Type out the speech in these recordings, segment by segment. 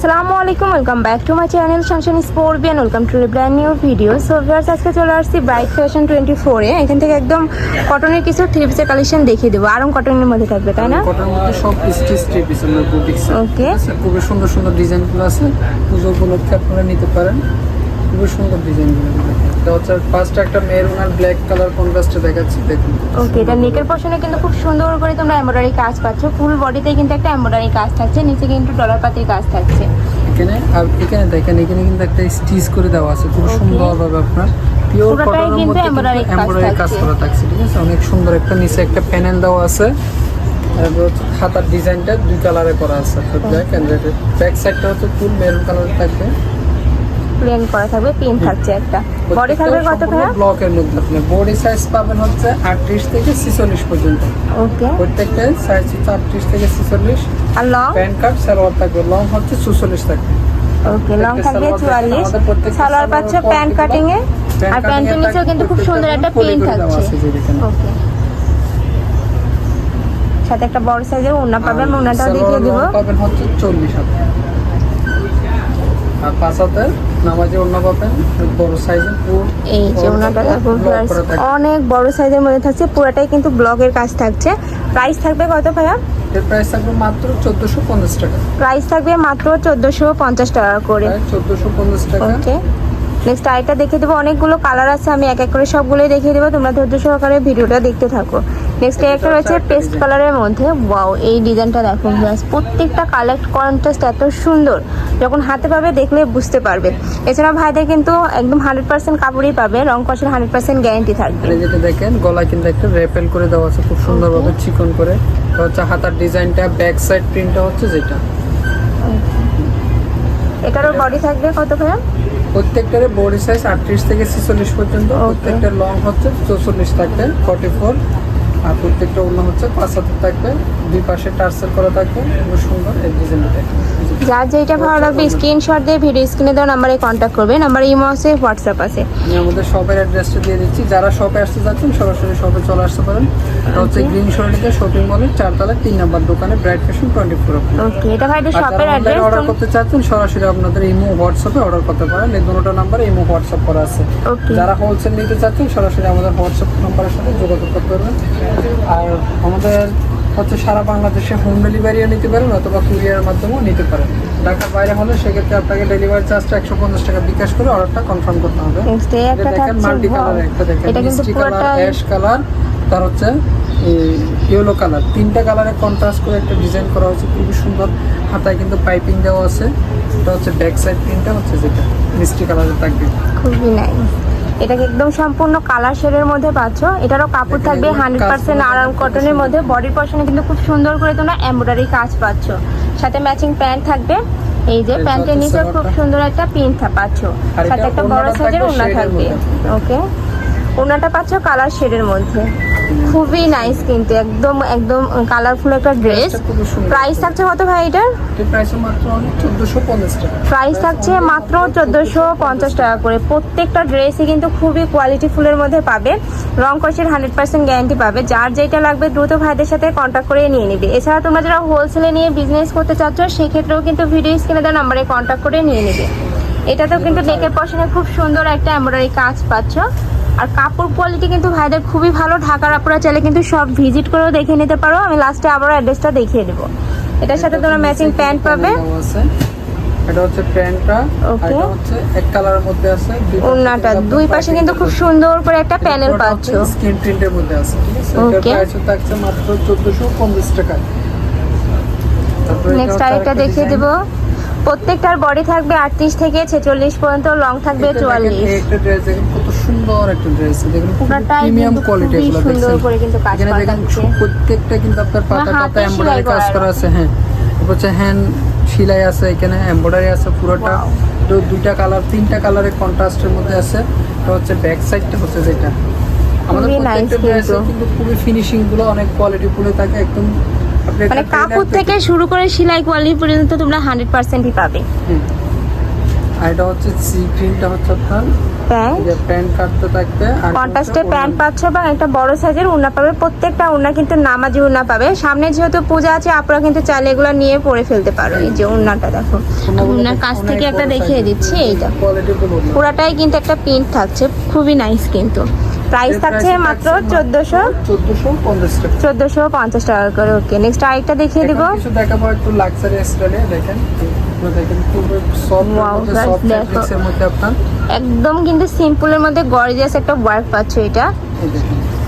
আসসালামু আলাইকুম welcome back to my channel Shanshan sport Beant welcome to brand new video so viewers আজকে চলে আসছি ব্রাইট ফ্যাশন টোয়েন্টি ফোরে এখান থেকে একদম কটনের কিছু থ্রিপসের কালেকশন দেখিয়ে দেবো। আরও কটনের মধ্যে থাকবে তাই না? কটনের মধ্যে সব স্টিচ থ্রি পিস আমরা বুটিক্স Okay. খুবই সুন্দর সুন্দর ডিজাইনগুলো আছে। পুজো উপলক্ষে আপনারা নিতে পারেন। খুবই সুন্দর ডিজাইনগুলো এটা হচ্ছে ফার্স্ট একটা মেরুন আর ব্ল্যাক কালার কন্ট্রাস্টে দেখাচ্ছি দেখুন। ওকে এটা নেকের পশনে কিন্তু খুব সুন্দর করে তোমরা এমব্রয়ডারি কাজ পাচ্ছ। ফুল বডিতে কিন্তু একটা এমব্রয়ডারি কাজ থাকছে নিচে কিন্তু ডলার পাতির কাজ থাকছে। এখানে আর এখানে দেখেন এখানে কিন্তু একটা স্টিচ করে দেওয়া আছে খুব. সুন্দরভাবে আপনার পিওর কটনের মধ্যে এমব্রয়ডারি কাজ করা থাকছে ঠিক আছে? অনেক সুন্দর একটা নিচে একটা প্যানেল দেওয়া আছে খাতার ডিজাইনটা দুই কালারে করা আছে ব্ল্যাক এন্ড রেড ব্যাক সাইডটা হচ্ছে ফুল মেরুন কালার থাকবে। প্লেন করা থাকবে পিন থাকছে একটা। বডি থাকবে কত ভাইয়া? ব্লকের মধ্যে। আপনি বডি সাইজ পাবেন হচ্ছে আটত্রিশ থেকে ছিচল্লিশ পর্যন্ত। ওকে প্রত্যেকটা সাইজ হচ্ছে আটত্রিশ থেকে ছিচল্লিশ। আর লং প্যান্ট কার্ড সালোয়ার থাকবে। লং হচ্ছে চুচল্লিশ থাকবে। ওকে লং থাকবে সালোয়ার চুয়াল্লিশ। সালোয়ার পাচ্ছ প্যান্ট কাটিং এ আর প্যান্টের নিচেও কিন্তু খুব সুন্দর একটা পলি প্লেন থাকছে। ওকে সাথে একটা বড় সাইজের ওড়না পাবেন ওড়নাটাও দেখিয়ে দিব। পাবেন হচ্ছে চল্লিশ হাত। আর পাঁচ হাতের নামাজে অন্য পাবেন বড় সাইজের এই যে ওড়নাটা অনেক বড় সাইজের মধ্যে থাকছে পুরোটাই কিন্তু ব্লগের কাজ থাকছে। প্রাইস থাকবে কত ভাইয়া? এর প্রাইস থাকবে মাত্র চোদ্দোশো পঞ্চাশ টাকা। প্রাইস থাকবে মাত্র চোদ্দোশো পঞ্চাশ টাকা করে। প্রায় চোদ্দোশো পঞ্চাশ টাকা। ওকে নেক্সট আইটা দেখিয়ে দেবো অনেকগুলো কালার আছে আমি এক এক করে সবগুলোই দেখিয়ে দেবো তোমরা ধৈর্য সহকারে ভিডিওটা দেখতে থাকো। নেক্সট একটা রয়েছে পেস্ট কালারের মধ্যে। ওয়াও এই ডিজাইনটা দেখো প্রত্যেকটা কালার কন্ট্রাস্ট এত সুন্দর। যখন হাতে পাবে দেখলে বুঝতে পারবে। এছাড়া ভাইদের কিন্তু একদম হান্ড্রেড পার্সেন্ট কাপড়ই পাবে রং কষের হান্ড্রেড পার্সেন্ট গ্যারেন্টি থাকবে। যেটা দেখেন গলায় কিন্তু একটা রেপেল করে দেওয়া আছে খুব সুন্দরভাবে চিকন করে। হচ্ছে হাতার ডিজাইনটা ব্যাক সাইড প্রিন্টটা হচ্ছে যেটা। এটারও বডি থাকবে কত ভাইয়া? প্রত্যেকটার বডি সাইজ আটত্রিশ থেকে ছেচল্লিশ পর্যন্ত প্রত্যেকটা লং হচ্ছে চৌচল্লিশ থাকবে ফর্টি ফোর আর প্রত্যেকটা অন্য হচ্ছে পাঁচ হাতে থাকবে দুই পাশে টার্সেল করা থাকবে খুব সুন্দর এই ডিজাইনটা যার যেটা ভালো লাগবে স্ক্রিনশট দিয়ে ভিডিও স্ক্রিনে দেওয়া নাম্বারে কন্ট্যাক্ট করবে নাম্বার ইমো আছে হোয়াটসঅ্যাপ আছে। আমি আমাদের শপের অ্যাড্রেসটা দিয়ে দিচ্ছি। যারা শপে আসতে যাচ্ছেন সরাসরি শপে চলে আসতে পারেন। এটা হচ্ছে. গ্রিন শোরুমে শপিং মলের চারতলায় তিন নাম্বার দোকানে bright fashion twenty four okay এটা আর শপের অনলাইনে অর্ডার করতে চাচ্ছেন সরাসরি আপনাদের ইমো হোয়াটসঅ্যাপে অর্ডার করতে পারেন। এই দুটো নাম্বারে ইমো হোয়াটসঅ্যাপ করা আছে। যারা হোলসেল নিতে চাচ্ছেন সরাসরি আমাদের হোয়াটসঅ্যাপ নাম্বারের সাথে যোগাযোগ করতে পারবেন। আর আমাদের হচ্ছে সারা বাংলাদেশে হোম ডেলিভারিও নিতে পারেন অথবা কুরিয়ারের মাধ্যমেও নিতে পারেন। ঢাকার বাইরে হলে সেক্ষেত্রে আপনাকে ডেলিভারি চার্জটা একশো পঞ্চাশ টাকা বিকাশ করে অর্ডারটা কনফার্ম করতে হবে। একটা দেখেন মাল্টি কালার একটা দেখেন মিষ্টি কালার অ্যাশ কালার তার হচ্ছে ইয়েলো কালার তিনটা কালারে কন্ট্রাস্ট করে একটা ডিজাইন করা হয়েছে খুবই সুন্দর। হাতায় কিন্তু পাইপিং দেওয়া আছে। এটা হচ্ছে ব্যাক সাইড প্রিন্টটা হচ্ছে যেটা মিষ্টি কালারের থাকবে। খুবই নাইস এটাকে একদম সম্পূর্ণ কালার শেডের মধ্যে পাচ্ছ। এটারও কাপড় থাকবে হান্ড্রেড পার্সেন্ট আরাম কটনের মধ্যে। বডির পশনে কিন্তু খুব সুন্দর করে তোমরা এমব্রয়ডারি কাজ পাচ্ছ। সাথে ম্যাচিং প্যান্ট থাকবে। এই যে প্যান্টের নিচে খুব সুন্দর একটা পিন পাচ্ছ। সাথে একটা বড় সাইজের ওনা থাকবে ওকে ওনাটা পাচ্ছ কালার শেডের মধ্যে। খুবই নাইস কিন্তু একদম একদম কালারফুল একটা ড্রেস প্রাইস থাকছে কত ভাই এটার? প্রাইস থাকছে মাত্র চোদ্দোশো পঞ্চাশ টাকা করে। প্রত্যেকটা ড্রেসই কিন্তু খুবই কোয়ালিটি ফুলের মধ্যে পাবে। রং কষের হান্ড্রেড পার্সেন্ট গ্যারান্টি পাবে। যার যেটা লাগবে দ্রুত ভাইদের সাথে কন্ট্যাক্ট করে নিয়ে নিবে। এছাড়া তোমরা যারা হোলসেলে নিয়ে বিজনেস করতে চাচ্ছ সেক্ষেত্রেও কিন্তু ভিডিও স্ক্রিনে দেওয়া নাম্বারে কন্ট্যাক্ট করে নিয়ে নিবে। এটাতেও কিন্তু নেকের পশনে খুব সুন্দর একটা এমব্রয়ডারি কাজ পাচ্ছ। আর কাপড় কোয়ালিটি কিন্তু ভাইদের খুবই ভালো। ঢাকার আপুরা চাইলে কিন্তু সব ভিজিট করেও দেখে নিতে পারো। আমি লাস্টে আবারও অ্যাড্রেসটা দেখিয়ে দেবো। এটার সাথে তোমরা ম্যাচিং প্যান্ট পাবে। এটা হচ্ছে প্যান্টটা। আর এটা হচ্ছে এক কালারের মধ্যে আছে। দুই পাশে কিন্তু দুই পাশে কিন্তু খুব সুন্দর করে একটা আছে। প্যানেল পাচ্ছ। হচ্ছে প্রিন্টের মধ্যে আছে ঠিক আছে? এটার প্রাইস থাকছে মাত্র চোদ্দোশো পঞ্চাশ টাকা। নেক্সট আরেকটা দেখিয়ে। দেবো। প্রত্যেকটার বডি থাকবে আটত্রিশ থেকে ছেচল্লিশ পর্যন্ত লং থাকবে চুয়াল্লিশ। এই একটা ড্রেস কত সুন্দর একটা ড্রেস দেখেন খুব প্রিমিয়াম কোয়ালিটি এগুলো দেখছেন। এখানে দেখেন। প্রত্যেকটা কিন্তু আপনার পাতা পাতা এমব্রয়ডারি কাজ করা। আছে হ্যাঁ। হচ্ছে হ্যান্ড সেলাই আছে এখানে এমব্রয়ডারি আছে পুরোটা। তো দুইটা কালার তিনটা কালারের কন্ট্রাস্টের মধ্যে আছে। তো হচ্ছে ব্যাক সাইডটা হচ্ছে যেটা। আমাদের প্রত্যেকটা ড্রেসে কিন্তু। খুবই ফিনিশিংগুলো অনেক কোয়ালিটি ফুলে থাকে একদম মানে কাপড় থেকে শুরু করে সেলাই কোয়ালিটি পর্যন্ত তোমরা হান্ড্রেড পার্সেন্টই পাবে। হুম। আর এটা হচ্ছে সি গ্রিনটা হচ্ছে আপনার প্যান্ট? এই যে কাটতে থাকবে। কন্ট্রাস্টে প্যান্ট পাচ্ছ এবং একটা বড় সাইজের উন্না পাবে প্রত্যেকটা উন্না কিন্তু নামাজি উন্না পাবে। সামনে যেহেতু পূজা আছে আপনারা কিন্তু চাইলে এগুলো নিয়ে পরে ফেলতে পারো। এই যে উন্নাটা দেখো। উন্নার কাছ থেকে একটা দেখিয়ে দিচ্ছি এইটা পুরাটাই কিন্তু একটা প্রিন্ট থাকছে খুবই নাইস কিন্তু। প্রাইস থাকছে মাত্র চোদ্দশো। চোদ্দশো পঞ্চাশ টাকা। করে ওকে নেক্সট আরেকটা দেখিয়ে দিব। কিছু দেখাবো একটু লাক্সারি স্টাইলে দেখেন একদম কিন্তু সিম্পলের মধ্যে গর্জিয়াস একটা ওয়ার্ক পাচ্ছে এটা।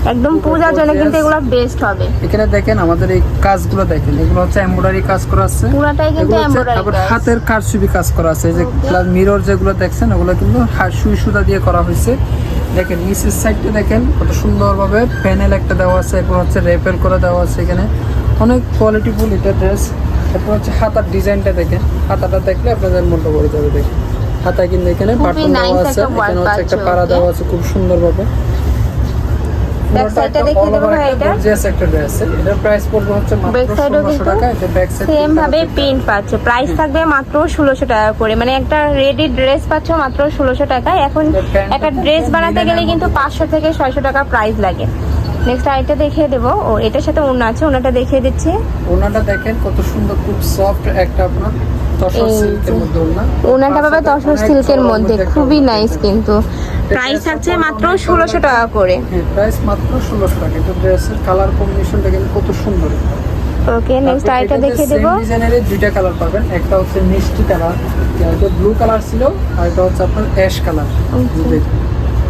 একদম পূজার জন্য কিন্তু এগুলো বেস্ট হবে। এখানে দেখেন আমাদের এই কাজগুলো দেখেন এগুলো হচ্ছে এমব্রয়ডারি কাজ করা আছে। পুরাটাই কিন্তু এমব্রয়ডারি হাতের কারচুপি কাজ করা আছে যে মিরর যেগুলো দেখছেন ওগুলো কিন্তু সুই সুতা দিয়ে করা হয়েছে। দেখেন নিচের সাইডটা দেখেন কত সুন্দরভাবে প্যানেল একটা দেওয়া আছে এরপর হচ্ছে রেপেল করে দেওয়া আছে এখানে। অনেক কোয়ালিটিফুল এটা ড্রেস এরপর হচ্ছে হাতার ডিজাইনটা দেখেন হাতাটা দেখলে আপনাদের মনটা ভরে যাবে দেখেন। হাতায় কিন্তু এখানে বাটন দেওয়া আছে একটা এখানে হচ্ছে একটা পাড়া দেওয়া আছে খুব সুন্দরভাবে। Back side টা দেখিয়ে দেবো ভাই এটা। গর্জিয়াস একটা ড্রেস এটার প্রাইস পড়বে হচ্ছে মাত্র 1600 টাকা এটা ব্যাক সাইড সেম ভাবে প্রিন্ট পাচ্ছ। প্রাইস থাকবে মাত্র ষোলোশো টাকা করে। মানে একটা রেডি ড্রেস পাচ্ছ মাত্র ষোলোশো টাকায় এখন একটা ড্রেস বানাতে গেলে কিন্তু পাঁচশো থেকে ছয়শো টাকা প্রাইস লাগে। নেক্সট আরেকটা দেখিয়ে দেবো। ও এটার সাথে অন্য আছে। ওনাটা দেখিয়ে দিচ্ছি। ওনাটা দেখেন কত সুন্দর খুব সফট একটা আপনার। ওনাটা পাবে তসর সিল্কের মধ্যে খুবই নাইস কিন্তু। প্রাইস থাকছে মাত্র ষোলোশো টাকা করে। হ্যাঁ প্রাইস মাত্র ষোলোশো টাকা কিন্তু ড্রেসের কালার কম্বিনেশনটা কিন্তু কত সুন্দর। ওকে নেক্সট আইটা দেখে দেবো। ডিজাইনের দুইটা কালার পাবেন। একটা হচ্ছে মিষ্টি কালার একটা ব্লু কালার ছিল আর একটা হচ্ছে আপনার অ্যাশ কালার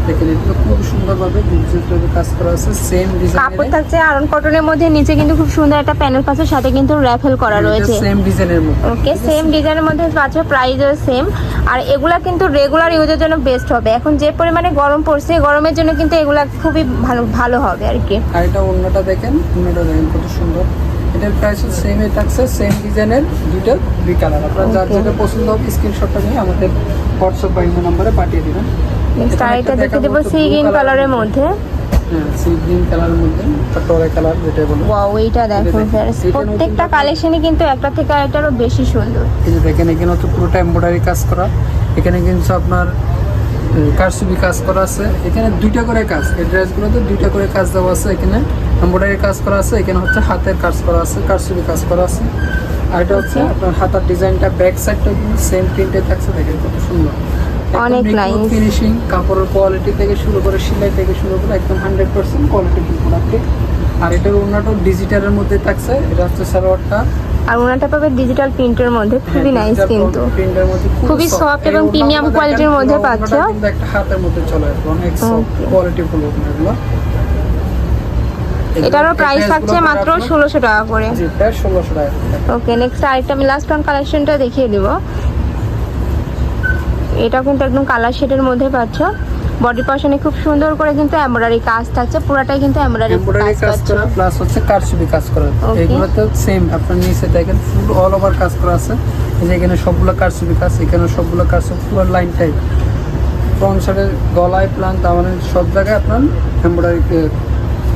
দেখেন খুব সুন্দরভাবে ডিজিটাল কাজ করা আছে সেম কাপড় থাকছে আরন কটনের মধ্যে নিচে কিন্তু খুব সুন্দর একটা প্যানেল সাথে কিন্তু র্যাফেল করা রয়েছে। সেম ডিজাইনের মধ্যে। ওকে সেম ডিজাইনের মধ্যে পাচ্ছ প্রাইসও সেম আর এগুলা কিন্তু রেগুলার ইউজের জন্য বেস্ট হবে। এখন যে পরিমাণে গরম পড়ছে গরমের জন্য কিন্তু এগুলা খুবই ভালো ভালো হবে আর কি। আর এটা অন্যটা দেখেন অন্যটা দেখেন কত সুন্দর। এটার প্রাইস সেমই থাকছে সেম ডিজাইনের দুইটা দুই কালার আপনার যার যেটা পছন্দ হবে স্ক্রিনশটটা নিয়ে আমাদের হোয়াটসঅ্যাপ বা ইমো নাম্বারে পাঠিয়ে দিবেন। এখানে দেখে দেবো সি গ্রিন কালারের মধ্যে। হ্যাঁ ওয়াও এইটা দেখো প্রত্যেকটা কালেকশনই কিন্তু একটা থেকে আরেকটারও বেশি সুন্দর। এই যে দেখেন এখানে পুরোটা এমব্রয়ডারি কাজ করা। এখানে কিন্তু আপনার কারসুবি কাজ করা আছে। এখানে দুইটা করে কাজ এই ড্রেসগুলোতে দুইটা করে কাজ দেওয়া আছে। এখানে এমব্রয়ডারি কাজ করা আছে এখানে হচ্ছে হাতের কাজ করা আছে কারসুবি কাজ করা আছে। আর এটা হচ্ছে আপনার হাতার ডিজাইনটা ব্যাক সাইডটা কিন্তু সেম প্রিন্টে থাকছে দেখেন কত সুন্দর। অনেক nice. ফিনিশিং কাপড়ের কোয়ালিটি থেকে শুরু করে সেলাই থেকে শুরু করে একদম হান্ড্রেড পার্সেন্ট কোয়ালিটি প্রোডাক্টে আর এটার অন্যটা ডিজিটালের মধ্যে থাকছে এটা হচ্ছে সালোয়ারটা। আর ওনাটা পাবে ডিজিটাল প্রিন্টের মধ্যে খুবই নাইস কিন্তু। খুবই soft এবং premium quality র মধ্যে পাচ্ছ। একটা হাতের মধ্যে চলে আসবে অনেক সফট Okay. কোয়ালিটি ফুল এগুলো এটারও প্রাইস থাকছে মাত্র ষোলোশো টাকা করে। ওকে নেক্সট আরেকটা আমি লাস্ট ওয়ান কালেকশনটা দেখিয়ে দিব। এটা কিন্তু একদম কালার শেডের মধ্যে পাচ্ছ। বডি পশনে খুব সুন্দর করে কিন্তু এমব্রয়ডারি কাজ থাকছে পুরাটাই কিন্তু এমব্রয়ডারি কাজ কাজ করা প্লাস হচ্ছে কারচুপি কাজ করা. এগুলোতে সেম আপনার নিচে দেখেন ফুল অল ওভার কাজ করা আছে। এই যে এখানে সবগুলো কারচুপি কাজ এখানে সবগুলো কারচুপি পুরো লাইনটাই ফ্রন্ট সাইডের গলায় প্লান তার মানে সব জায়গায় আপনার এমব্রয়ডারি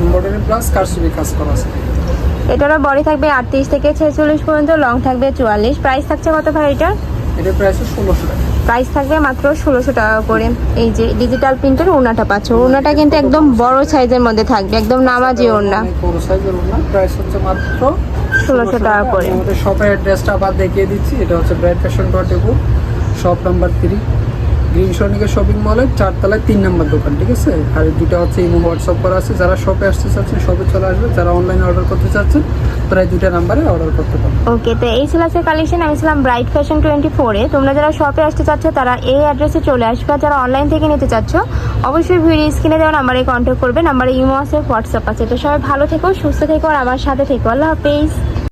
এমব্রয়ডারি প্লাস কারচুপি কাজ করা আছে। এটারও বডি থাকবে আটত্রিশ থেকে ছেচল্লিশ পর্যন্ত লং থাকবে চুয়াল্লিশ। প্রাইস থাকছে কত ভাই এটা প্রাইস ষোলোশো টাকা। প্রাইস থাকবে মাত্র ষোলোশো টাকা করে। এই যে ডিজিটাল প্রিন্টের ওড়নাটা পাচ্ছ ওনাটা কিন্তু একদম বড় সাইজের মধ্যে থাকবে একদম নামাজি অনেক বড় সাইজের ওড়না প্রাইস হচ্ছে মাত্র 1600 টাকা করে। আমি আমাদের শপের অ্যাড্রেসটা আবার দেখিয়ে দিচ্ছি এটা হচ্ছে bright fashion dot shop number three green Sonika shopping মলের চারতলায় তিন নাম্বার দোকান, ঠিক আছে? আর দুটো হচ্ছে ইমো হোয়াটসঅ্যাপ করা আছে। যারা শপে আসতে চাচ্ছেন শপে চলে আসবে যারা অনলাইনে অর্ডার করতে চাচ্ছেন এই দুটো নাম্বারে অর্ডার করতে পারেন ওকে তো এই ছিল আজকের কালেকশন আমি ছিলাম ব্রাইট ফ্যাশন টোয়েন্টি ফোরে তোমরা যারা শপে আসতে চাচ্ছ, তারা এই অ্যাড্রেসে চলে আসবে। যারা অনলাইন থেকে নিতে চাচ্ছ, অবশ্যই ভিডিও স্ক্রিনে দেওয়া নাম্বারে কন্ট্যাক্ট করবে। নাম্বারে ইমো আছে হোয়াটসঅ্যাপ আছে। তো সবাই ভালো থেকো, সুস্থ থেকো, আর আমার সাথে থেকো। আল্লাহ হাফেজ।